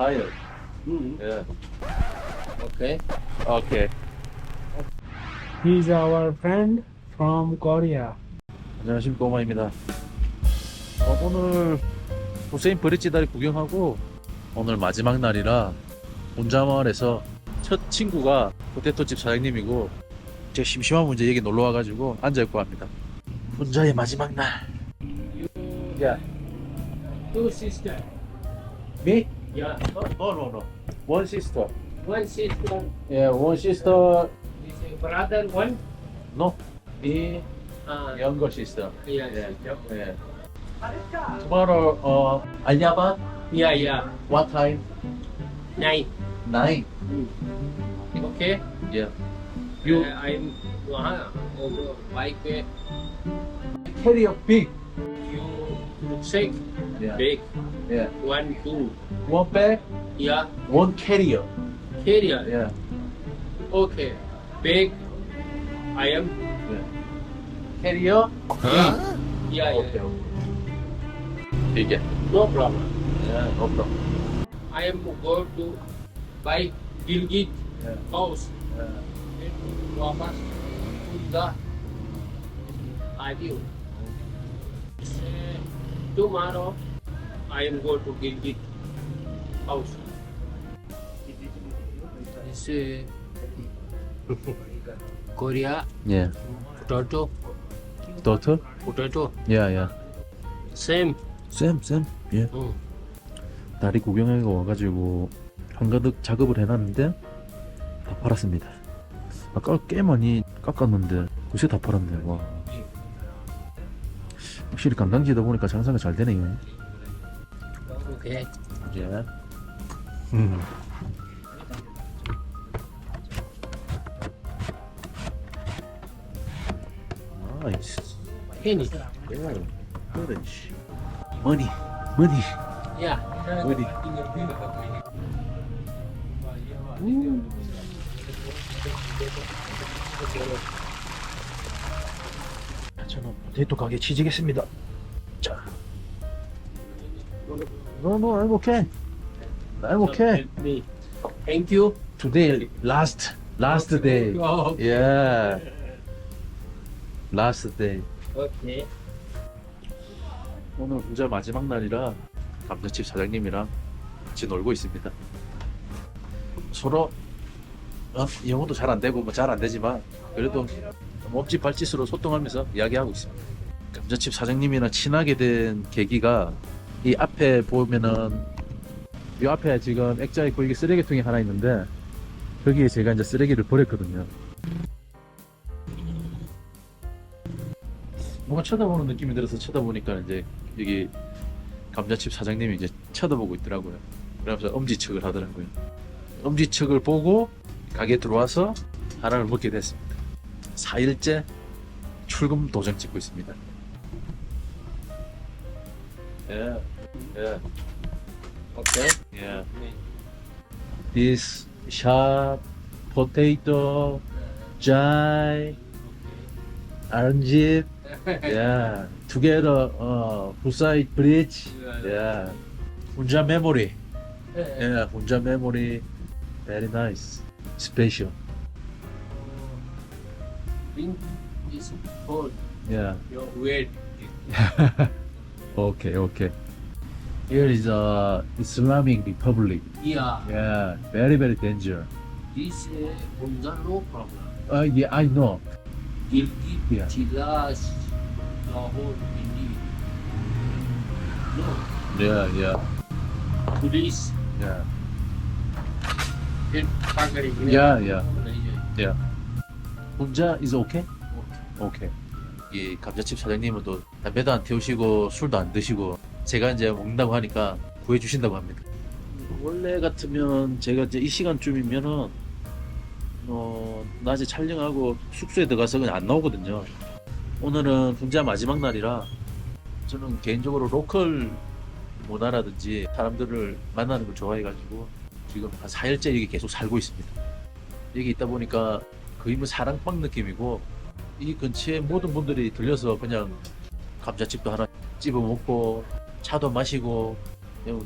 tired. Mm. Yeah. Okay. Okay. He's our friend from Korea. 안녕하십니까 오마입니다. 어, 오늘 후세인 브릿지 다리 구경하고 오늘 마지막 날이라 본자마을에서 첫 친구가 포테토집 사장님이고 제 심심한 문제 얘기 놀러 와가지고 앉아 있고 합니다. 혼자의 마지막 날. Yeah. Two sister. Me? Yeah. No, no, no, no. One sister. One sister. Yeah, one sister. This is brother. One. No. Me, Uh, younger sister. yeah. Yeah. Yeah. Yeah. Tomorrow, uh, Alyabat, Yeah. Yeah. what time? Nine. Nine. Okay. Yeah. You Uh, I'm. Uh, over bike. uh, carry a big. You rucksack. Yeah. Big. Yeah. One, two. One bag, Yeah. one carrier. Carrier. Yeah. Okay. Big. I am. yeah. Carrier. Yeah. Yeah. Okay. 이게. No problem. Yeah. No problem. I am go to buy Gilgit Yeah. house. Yeah. and Wapas to the Adiu. Say, Tomorrow I am go to Gilgit house. This uh, Korea Yeah. potato Daughter? potato Yeah. Yeah. same. Same. Same. Yeah. Mm. 다리 구경하고 와가지고 한가득 작업을 해놨는데 다 팔았습니다. 아까 꽤 많이 깎았는데 글쎄 다 팔았네. 와. 확실히 관광지다 보니까 장사가 잘 되네요. Okay. 이제. 음. 나이스. 그렇지. 머니. 머니. Yeah. Ready. 저는 포테이토 가게 취직했습니다. 자. No, no, I'm okay. I'm okay. Me. Thank you. Today, last, last day. Oh, Yeah. Last day. okay. 오늘 부자 마지막 날이라 감자칩 사장님이랑 같이 놀고 있습니다. 서로 어, 영어도 잘 안 되고 뭐 잘 안 되지만 그래도 몸짓 발짓으로 소통하면서 이야기하고 있습니다. 감자칩 사장님이랑 친하게 된 계기가 이 앞에 보면은 이 앞에 지금 액자 있고 이게 쓰레기통이 하나 있는데 거기에 제가 이제 쓰레기를 버렸거든요. 뭔가 쳐다보는 느낌이 들어서 쳐다보니까 이제 여기 감자칩 사장님이 이제 쳐다보고 있더라고요. 그러면서 엄지척을 하더라고요. 엄지척을 보고 가게 들어와서 하나를 먹게 됐습니다. 4일째 출금 도장 찍고 있습니다. Yeah, yeah, Okay. yeah. This shop, potato, jai, orange, yeah, together, uh, Husai bridge, yeah, Hunja memory, yeah, Hunja memory, very nice, special, Drink is cold. yeah. Your weight. Okay, okay. Here is uh, Islamic Republic. Yeah. Yeah, very very danger. This uh, Bunga no problem. Uh, yeah, I know. Gilgit, Yeah. Chilas, Lahore, Delhi. No. Yeah, yeah, Police. yeah, in yeah, yeah. yeah. 혼자 is okay? 오케이. 이 감자칩 사장님은 또 담배도 안 태우시고 술도 안 드시고 제가 이제 먹는다고 하니까 구해주신다고 합니다. 원래 같으면 제가 이제 이 시간쯤이면은 어 낮에 촬영하고 숙소에 들어가서 그냥 안 나오거든요. 오늘은 혼자 마지막 날이라 저는 개인적으로 로컬 문화라든지 사람들을 만나는 걸 좋아해가지고 지금 한 4일째 여기 계속 살고 있습니다. 여기 있다 보니까 거의 뭐 사랑방 느낌이고 이 근처에 모든 분들이 들려서 그냥 감자칩도 하나 집어 먹고 차도 마시고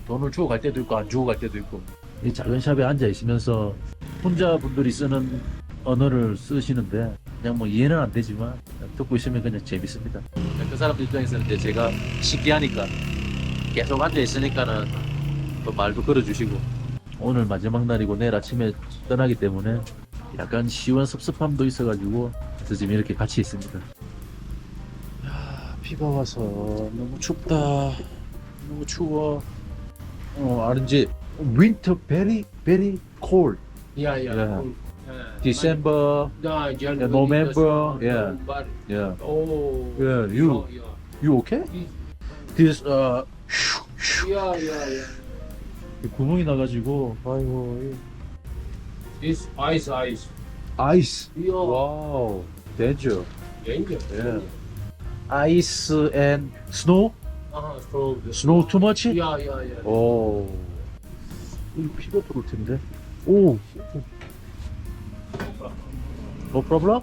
돈을 주고 갈 때도 있고 안 주고 갈 때도 있고 이 작은 샵에 앉아 있으면서 혼자 분들이 쓰는 언어를 쓰시는데 그냥 뭐 이해는 안 되지만 듣고 있으면 그냥 재밌습니다. 그 사람들 입장에서는 이제 제가 신기하니까 계속 앉아 있으니까는 또 말도 걸어주시고 오늘 마지막 날이고 내일 아침에 떠나기 때문에 약간 시원 섭섭함도 있어가지고 그래서 지금 이렇게 같이 있습니다. 야, 비가 와서 너무 춥다. 너무 추워. 어, 아는지 winter very very cold. Yeah, yeah. Yeah. cool. Yeah. December. No, January, November, December, yeah. Yeah. Oh. Yeah, you Oh, yeah. you okay? This uh Yeah, yeah, yeah. 구멍이 나가지고 아이고 This ice, ice. ice. Yeah. Wow, danger. Danger. Yeah. Ice and snow. Uh-huh, so the- Snow too much? Yeah, yeah, yeah. 오. 이 피가 들어올 텐데. 오. No problem?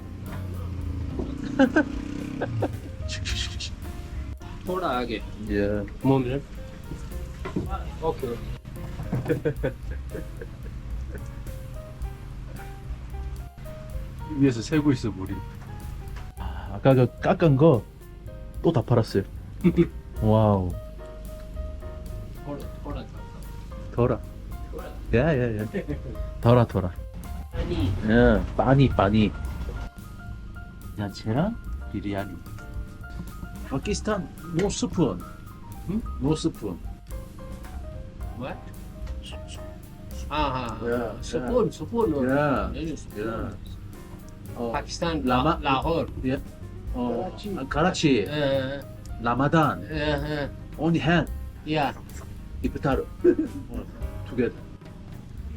थोड़ा आगे Yeah. moment okay 위에서 새고 있어 물이. 아, 아까 그 깎은 거 또 다 팔았어요. 와우. 호라 호라 더라. 야야야. 더라 더라. 아니 응. 빠니 빠니. 야채랑 비리아니. 파키스탄 노스푼. 응? 노스푼. 왜? 아하 스폰 스폰으로 Pakistan Lahore, Lahore or Karachi. Karachi, Uh, Ramadan, uh, on hand, yeah. iftar together.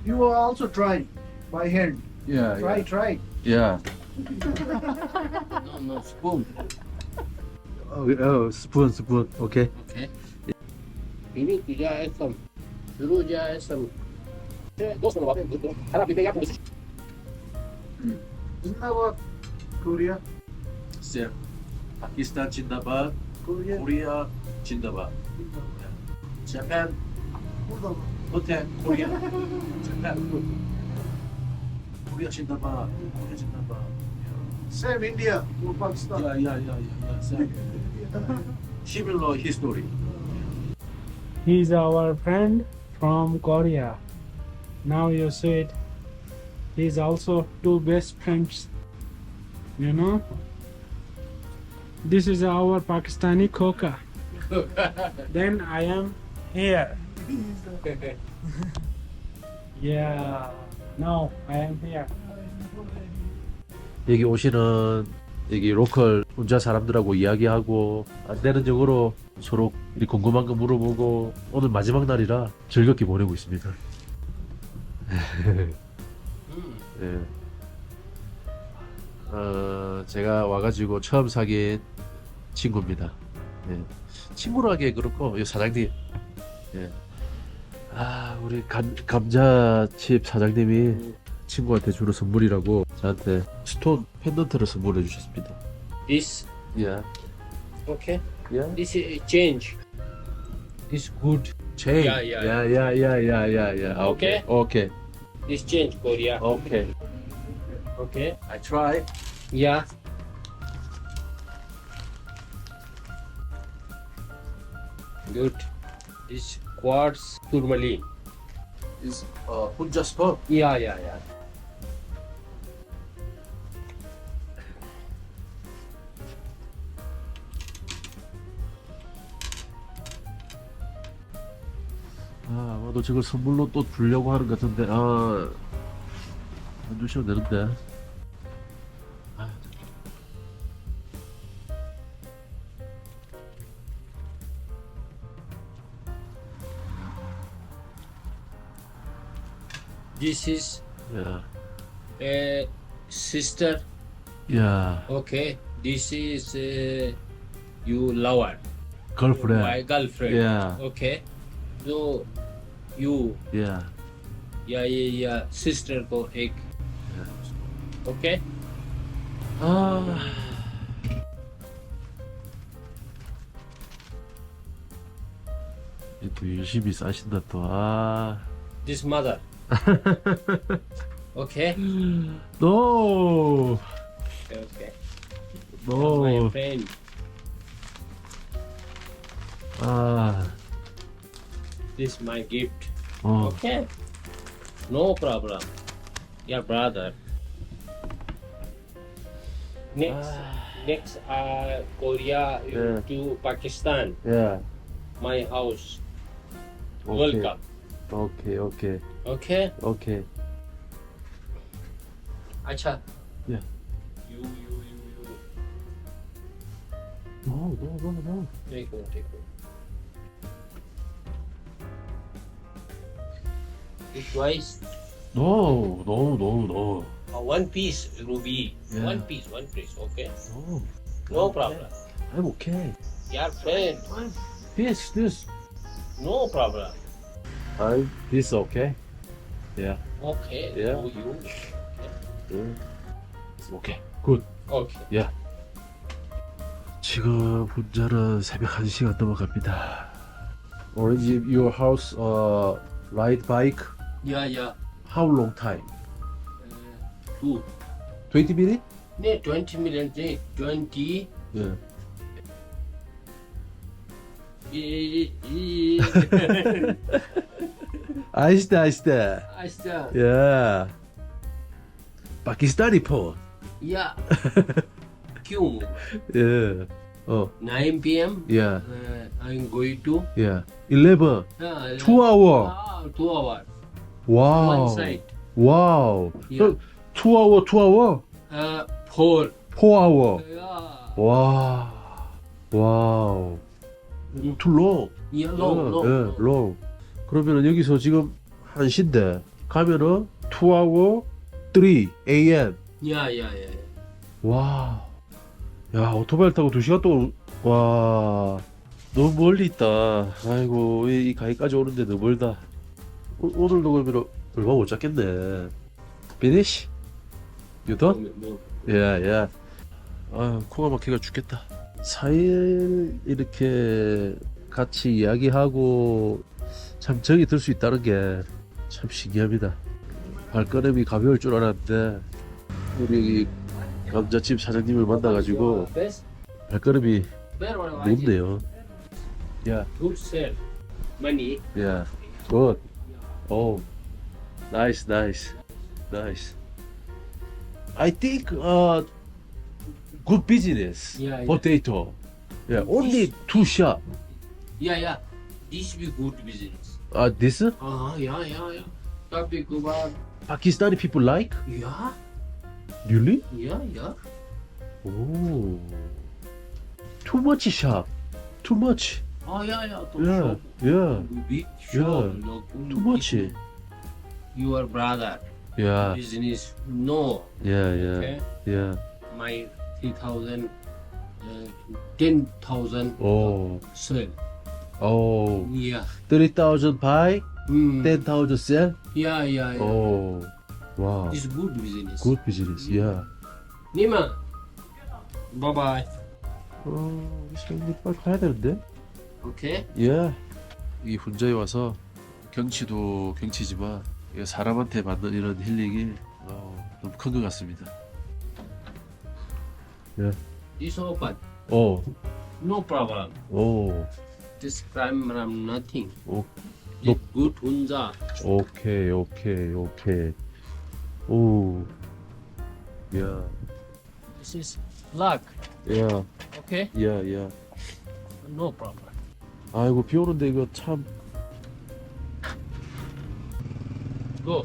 You are also try by hand. Yeah, Try, try. yeah. No, no spoon. Oh, oh, spoon, spoon. Okay. Okay. Bini tiga esam, dulu ja esam. Dos kalau apa? Harap bini aku. Isn't that what Korea? 쌤, 파키스탄 진다바, Korea. 코리아 진다바. 재팬, 호텔, 코리아. 재팬, 코리아 진다바, 코리아 진다바. Same India or Pakistan. 야, 야, 야, 야, 야, 쌤. Similar history. He's our friend from Korea. Now you see it. He's also two best friends. You know? This is our Pakistani Khoka. Then I am here. Yeah. Now I am here. 여기 오시는 여기 로컬 혼자 사람들하고 이야기하고 안 되는 영어로 서로 궁금한 거 물어보고 오늘 마지막 날이라 즐겁게 보내고 있습니다. 네. 어, 제가 와가지고 처음 사귄 친구입니다. 네. 친구로 하기에 그렇고 이 사장님. 예. 아 우리 감, 감자칩 사장님이 친구한테 주는 선물이라고 저한테 스톤 펜던트를 선물해 주셨습니다. this Yeah, okay yeah. this is change It's good. Yeah, yeah, yeah, yeah, yeah. Okay, okay, This change Korea. Okay. Okay. I try. Yeah. Good. This quartz tourmaline. Is uh, put just Yeah, yeah, yeah. 아, 아마도 저걸 선물로 또 주려고 하는 것 같은데, 아, 안 주셔도 되는데. 아, this is yeah, a sister yeah. okay this is uh, you lover Girlfriend. my girlfriend Yeah. okay so you Yeah. या ये या sister को एक ओके 아. 또 열심히 싸신다 또. 아. This mother. okay. No. Okay. My No. friend. 아. This my gift. Oh. Okay. No problem. Your brother. Next, ah. next uh, Korea uh, Yeah. to Pakistan. Yeah. My house. World Okay. Cup. Okay. Okay. Okay. Okay. Acha. Yeah. You, you, you, you. No, no, no, no. Take one, take one. It twice. No, no, no, no. Uh, one piece, Ruby. Yeah. One piece, one piece. Okay. No. No problem. I'm okay. Your friend. This, this. No problem. I'm this okay? Yeah. Okay. Yeah. Do you? 오케이. 굿. Okay. 지금 혼자는 새벽 1시가 넘어갑니다. Orange, your house uh, ride bike Yeah, yeah. how long time? Uh, two. 20 minutes? Ne, 20 minutes. Ne, 20. Yeah. Eh, eh. 아이스다 아이스다. Asta. Yeah. 파키스타니 폰. Yeah. Kyun? Yeah. 어. 9 p.m. Yeah. Uh, I'm going to. Yeah. 11. Uh, 2 hour. Ah, two hour. 와우. One side. 와우. Yeah. 2 hour, 2 hour. Uh, four. 4 hour. Yeah. 와. 와우. too long. Yeah, long, long. 예, long. 그러면은 여기서 지금 1시인데 가면은 2 hour 3 a.m. Yeah, yeah, yeah. 와. 야, 오토바이를 타고 2시간 동안 와. 너무 멀리 있다. 아이고, 이, 이 가기까지 오는데 너무 멀다. 오, 오늘도 그러면 얼마 못 잡겠네. Finish? You done? No, 예, 예. 아, 코가 막히가 죽겠다. 4일 이렇게 같이 이야기하고 참 정이 들 수 있다는 게 참 신기합니다. 발걸음이 가벼울 줄 알았는데 우리 감자칩 사장님을 만나가지고. 발걸음이 높네요. 야. Money. 야, 굿. Oh, nice, nice, nice. I think uh, good business. Yeah. Potato. Yeah, only two shop. Yeah, yeah. This be good business. Uh, this? Uh huh. Yeah, yeah, yeah. That be good. one. Pakistani people like? Yeah, Really? yeah, yeah. Oh. Too much shop. Too much. Oh, yeah, yeah. To Yeah, shop. yeah, Big Yeah. shop. Look, too much. Your brother Yeah, business. No. yeah, yeah, Okay. yeah. My 3,000, uh, 10,000 Oh, sell. oh, Yeah. thirty thousand buy, Mm. ten thousand sell. Yeah, yeah, yeah. Oh, wow. It's good business. Good business. Yeah. Nima. Bye bye. 어, 우리 사장님 빨리 가야 되는데? Okay. 예. 이 혼자에 와서 경치도 경치지만 이게 사람한테 받는 이런 힐링이 어, 좀큰것 같습니다. It's open. 오, No problem. 오, This crime I'm nothing. 오, It's good hunza. 오케이, 오케이, 오케이. 오, 야, This is luck. 야, Okay. 야, 야. No problem. 아이고 비 오는데 이거 참. Go.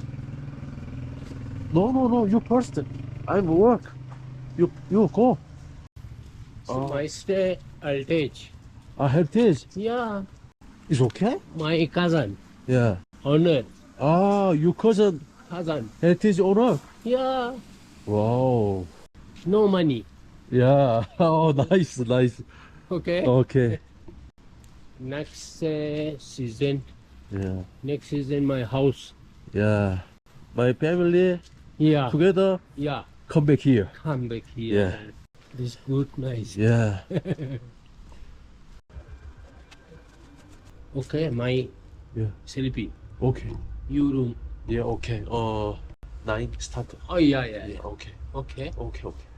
No, no, no. You first. I'm work. You, you go. So Oh. my stay Altage. 아, heritage. Yeah. Is okay? My cousin. Yeah. Honor. 아, you cousin Cousin. heritage owner. Yeah. 와우. No money. 야, 어, 나이스, 나이스. Okay. next uh, season. Yeah. Next season, my house. Yeah. My family Yeah. together Yeah. come back here. Come back here. Yeah. This good, nice. Yeah. Okay, my Yeah. sleepy. Okay. You room. Yeah. Okay. Uh, nine start. Oh yeah, yeah. yeah. Yeah. Okay. Okay. Okay. Okay.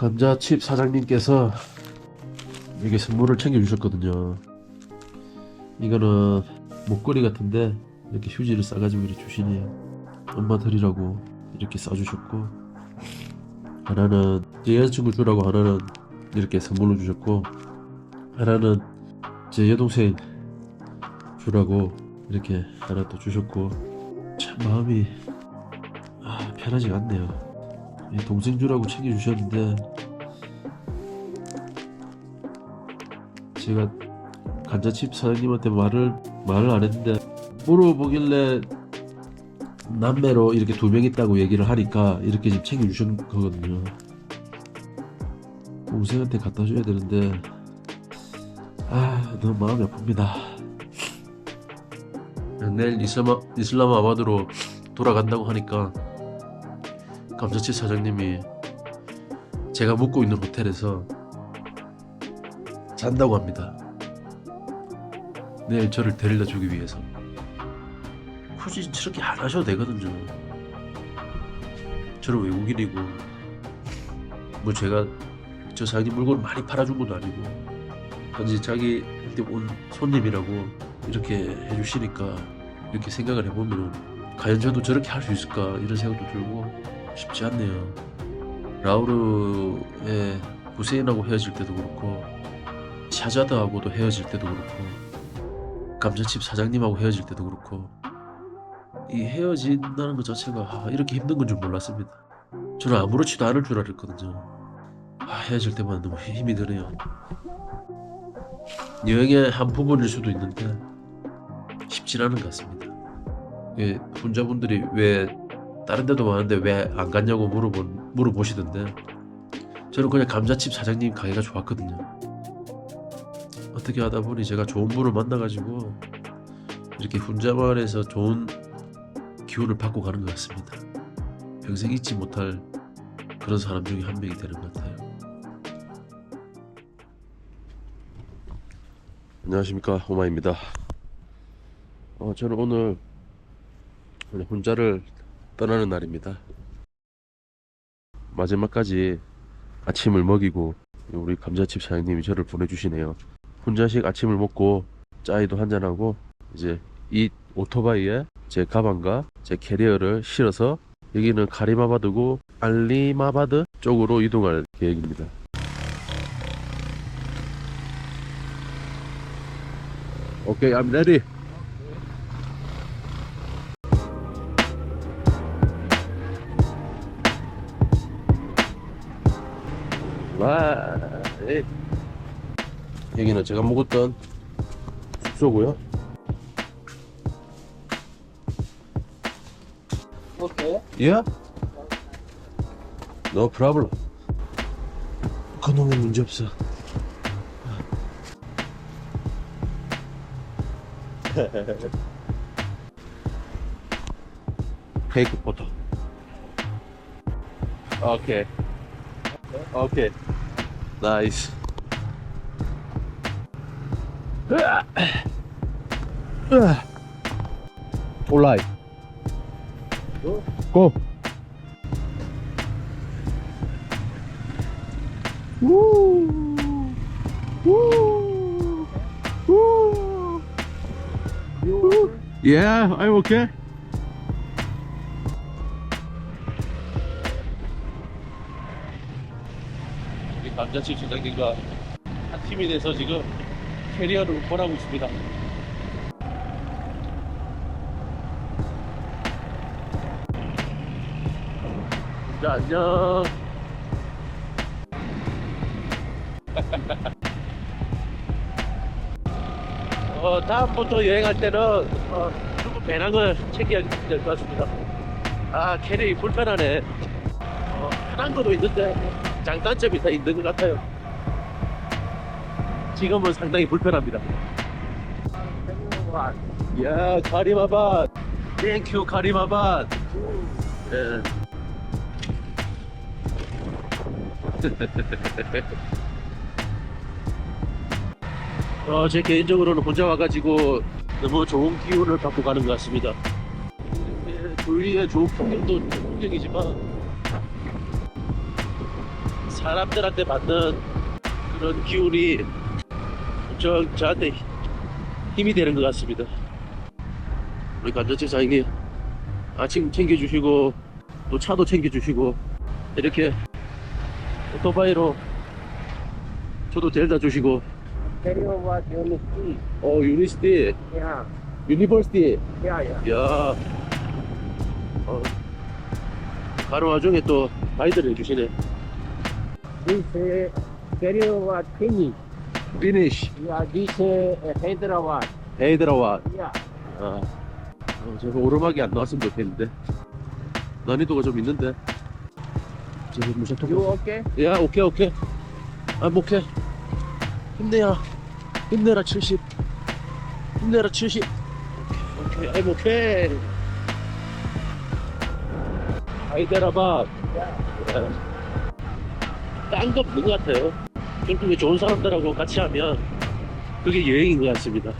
감자칩 사장님께서 이게 선물을 챙겨주셨거든요. 이거는 목걸이 같은데 이렇게 휴지를 싸가지고 이렇게 주시네요. 엄마 드리라고 이렇게 싸주셨고 하나는 제 여자친구 주라고 하나는 이렇게 선물로 주셨고 하나는 제 여동생 주라고 이렇게 하나 또 주셨고 참 마음이 아, 편하지가 않네요. 이 동생 주라고 챙겨주셨는데 제가 감자칩 사장님한테 말을 말을 안 했는데 물어보길래 남매로 이렇게 두 명 있다고 얘기를 하니까 이렇게 지금 챙겨주신 거거든요. 동생한테 갖다 줘야 되는데 아 너무 마음이 아픕니다. 내일 이슬마, 이슬람 아바드로 돌아간다고 하니까 감자칩 사장님이 제가 묵고 있는 호텔에서 잔다고 합니다. 내일 저를 데려다 주기 위해서. 굳이 저렇게 안 하셔도 되거든요. 저는 외국인이고 뭐 제가 저 사장님 물건을 많이 팔아준 것도 아니고 단지 자기한테 온 손님이라고 이렇게 해주시니까 이렇게 생각을 해보면 과연 저도 저렇게 할 수 있을까 이런 생각도 들고 쉽지 않네요. 라우르의 후세인하고 헤어질 때도 그렇고 샤자드하고도 헤어질 때도 그렇고 감자칩 사장님하고 헤어질 때도 그렇고 이 헤어진다는 것 자체가 아, 이렇게 힘든 건 줄 몰랐습니다. 저는 아무렇지도 않을 줄 알았거든요. 아, 헤어질 때마다 너무 힘이 드네요. 여행의 한 부분일 수도 있는데 쉽진 않은 것 같습니다. 예, 혼자분들이 왜 다른 데도 많은데 왜 안 갔냐고 물어본, 물어보시던데 저는 그냥 감자칩 사장님 가게가 좋았거든요. 어떻게 하다 보니 제가 좋은 분을 만나가지고 이렇게 혼자만에서 좋은 기운을 받고 가는 것 같습니다. 평생 잊지 못할 그런 사람 중에 한 명이 되는 것 같아요. 안녕하십니까 오마입니다. 어, 저는 오늘 혼자를 떠나는 날입니다. 마지막까지 아침을 먹이고 우리 감자칩 사장님이 저를 보내주시네요. 혼자식 아침을 먹고 짜이도 한잔하고 이제 이 오토바이에 제 가방과 제 캐리어를 실어서 여기는 카리마바드고 알리마바드 쪽으로 이동할 계획입니다. 오케이, I'm ready. 와, 에이. 여기는 제가 묵었던 숙소고요. Okay. Yeah. No problem. 그놈의 문제 없어. 테이크 포토. 오케이. 오 케이. 나이스. 으아. 으아. 올라이. 고. Woo! Woo! Woo! Woo! Yeah, I'm okay. 감자칩 소장님과 한 팀이 돼서 지금 캐리어를 운반하고 있습니다. 자, 안녕. 어, 다음부터 여행할 때는 어, 조금 배낭을 챙겨야 될 것 같습니다. 아, 캐리 불편하네. 어, 편한 것도 있는데 장단점이 다 있는 것 같아요. 지금은 상당히 불편합니다. 야, 카리마반. 땡큐, 카리마반. 예. 어, 제 개인적으로는 혼자 와가지고 너무 좋은 기운을 받고 가는 것 같습니다. 예, 둘리의 좋은 풍경도 풍경이지만 사람들한테 받는 그런 기운이 저, 저한테 힘이 되는 것 같습니다. 우리 감자칩 사장님 아침 챙겨주시고 또 차도 챙겨주시고 이렇게 오토바이로 저도 데려다 주시고. over university. 어 유니스티. Yeah, 유니버시티. yeah, yeah. 야. 어, 가는 와중에 또 가이드를 해주시네 This uh, Kenya. 피니쉬 Yeah, this uh, Hyderabad. 헤이드라와 Yeah. 아, 어, 제가 오르막이 안 나왔으면 좋겠는데. 난이도가 좀 있는데. 제가 You 통 okay? 야 오케이 오케이. 아 오케이. 힘내야. 힘내라 70 힘내라 70 오케이 오케이 I'm 오케이. 하이데라바 딴 거 없는 것 같아요 결국에 좋은 사람들하고 같이 하면 그게 여행인 것 같습니다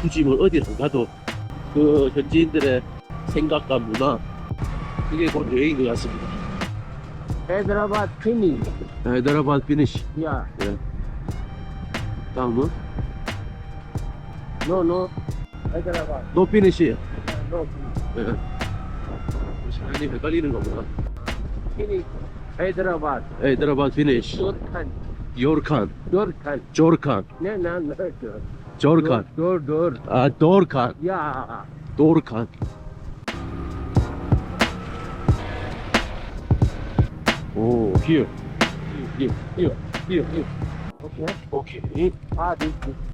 굳이 뭐 어디를 안 가도 그 현지인들의 생각과 문화 그게 곧 여행인 것 같습니다 Hyderabad Kenya. 하이데라바 피니쉬 Yeah. 다음은 No, no. Hyderabad. 노 피니쉬 No. 예. 사장님 헷갈리는 거구나 Kenya. Hyderabad. 하이데라바 피니쉬 Jorkhan. 요르칸 Jorkhan. 조르칸 No, no, no. Jor- 조르칸 Dor, Dor. 아 도르칸 Yeah. 도르칸 오 here here here here here Okay. 오케이 Ah, this, this.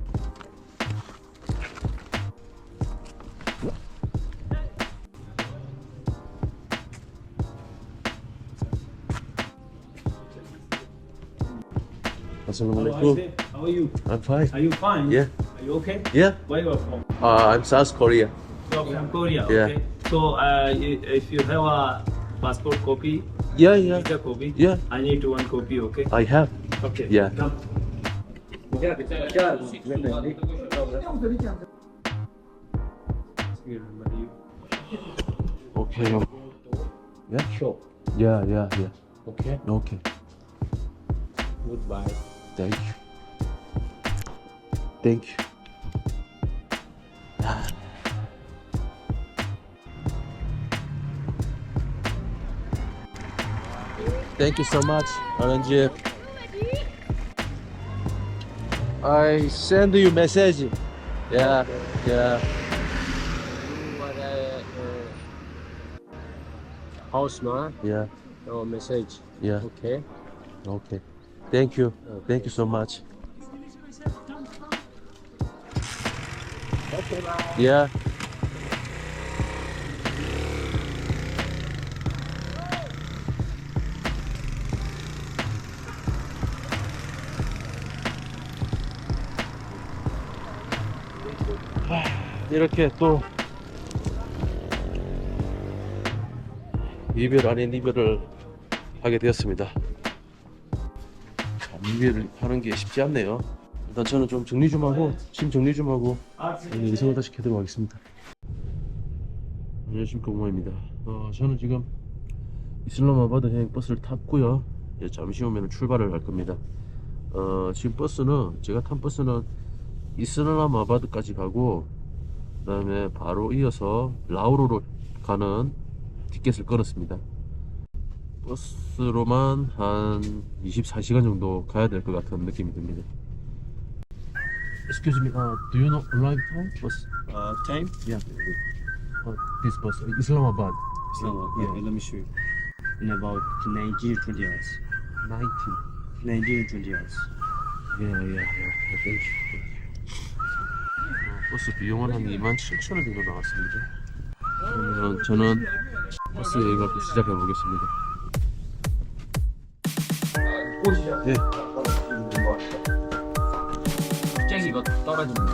Assalamu alaikum How are you? I'm fine Are you fine? Yeah. Are you okay? yeah Where you from? uh, I'm South Korea You're from Korea. Yeah. Okay. So uh, if you have a passport copy, yeah yeah visa copy, yeah I need one copy. Okay. I have Okay. yeah Come. okay yeah Sure. yeah yeah yeah Okay. okay Goodbye. Thank you. Thank you. Thank you so much, Orange. I send you message. Yeah, yeah. House, no? Eh? Yeah, No message. yeah. Okay. Okay. Thank you. Thank you so much. Okay, bye. Yeah. 이렇게 또 이별 아닌 이별을 하게 되었습니다. 참, 이별을 하는 게 쉽지 않네요. 일단 저는 좀 정리 좀 하고 짐 정리 좀 하고 네, 이성을 다시 켜도록 하겠습니다. 안녕하십니까 오모입니다. 어, 저는 지금 이슬람마바드 여행 버스를 탔고요. 이제 잠시 후면 출발을 할 겁니다. 어, 지금 버스는 제가 탄 버스는 이슬람마바드까지 가고 그다음에 바로 이어서 라우르로 가는 티켓을 끊었습니다. 버스로만 한 24시간 정도 가야 될 것 같은 느낌이 듭니다. Excuse me, uh, do you know arrive time bus? Uh, time? Yeah. Uh, this bus, Islamabad. Okay, yeah. let me show you. In about 19 to 20 hours. 90. 19 to 20 hours. Yeah, yeah, yeah. Thank you. 어, 버스 비용은 한 2만 7천 원 정도 나왔습니다. 그러면 저는 버스 여행을 또 시작해 보겠습니다. 예. 갑자기 이거 떨어지면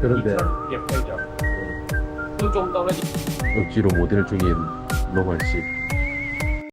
그런데 예, 팔죠. 좀 떨어지. 억지로 모델 중인 노만 씨.